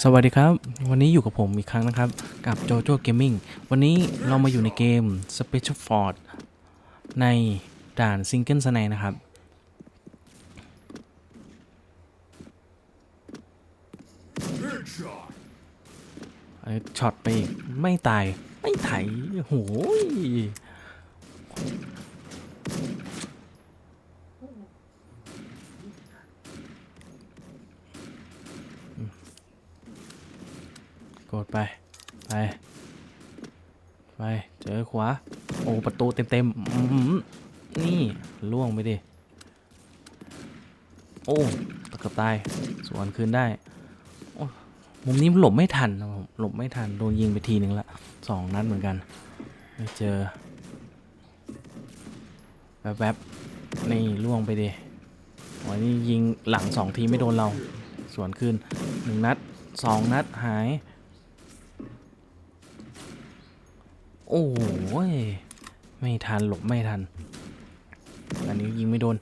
สวัสดีครับ วันนี้อยู่กับผมอีกครั้งนะครับ กับ JoJo Gaming วันนี้เรามาอยู่ในเกม Special Fort ในด่าน Single s n a นนะครับเอ้ช็อตไปอีก ไม่ตาย ไม่ไถโหย กดไป ไป ไป เจอขวา โอ้ ประตูเต็มๆอื้อหือนี่ล่วงไปดิ โอ้ตะกือบตาย สวนคืนได้มุมนี้หลบไม่ทันผมหลบไม่ทัน โดนยิงไปทีหนึ่งละสองนัดเหมือนกัน ไม่เจอแวบๆนี่ล่วงไปดิวันนี้ยิงหลังสองทีไม่โดนเรา สวนคืนหนึ่งนัดสองนัดหาย โอ้ยไม่ทันหลบไม่ทัน อันนี้ยิงไม่โดน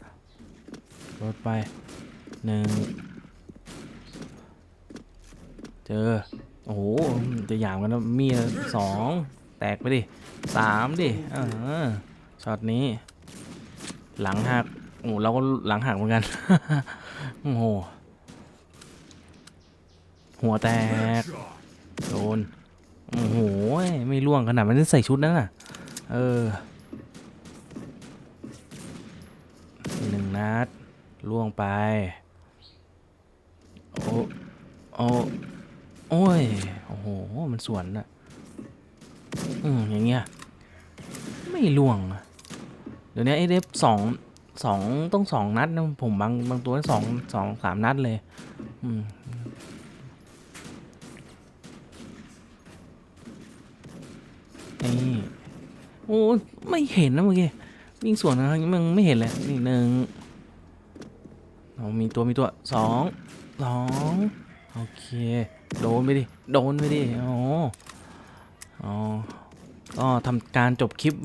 รถไปหนึ่งเจอ โอ้โหจะหยามกันนะมีสองแตกไปดิสามดิเออช็อตนี้ หลังหักโอ้เราก็หลังหักเหมือนกันโอ้โหหัวแตกโดนโอ้โห ไม่ล่วงขนาดมันได้ใส่ชุดนั้นน่ะ เออหนึ่งนัดล่วงไป โอ้โอ้โอ้ยโอ้โห มันสวนอะอืมอย่างเงี้ย ไม่ล่วงอะเดี๋ยวนี้ไอเดฟสองสองต้องสองนัดนะผมบางบางตัวสองสองสามนัดเลย อืม นี่โอ้ไม่เห็นนะเมื่อกี้วิ่งสวนนะมันไม่เห็นเลยนี่หนึ่งเรามีตัวมีตัวสองสองโอเค โดนไปดิ โดนไปดิอ๋ออ๋อก็ทำการจบคลิป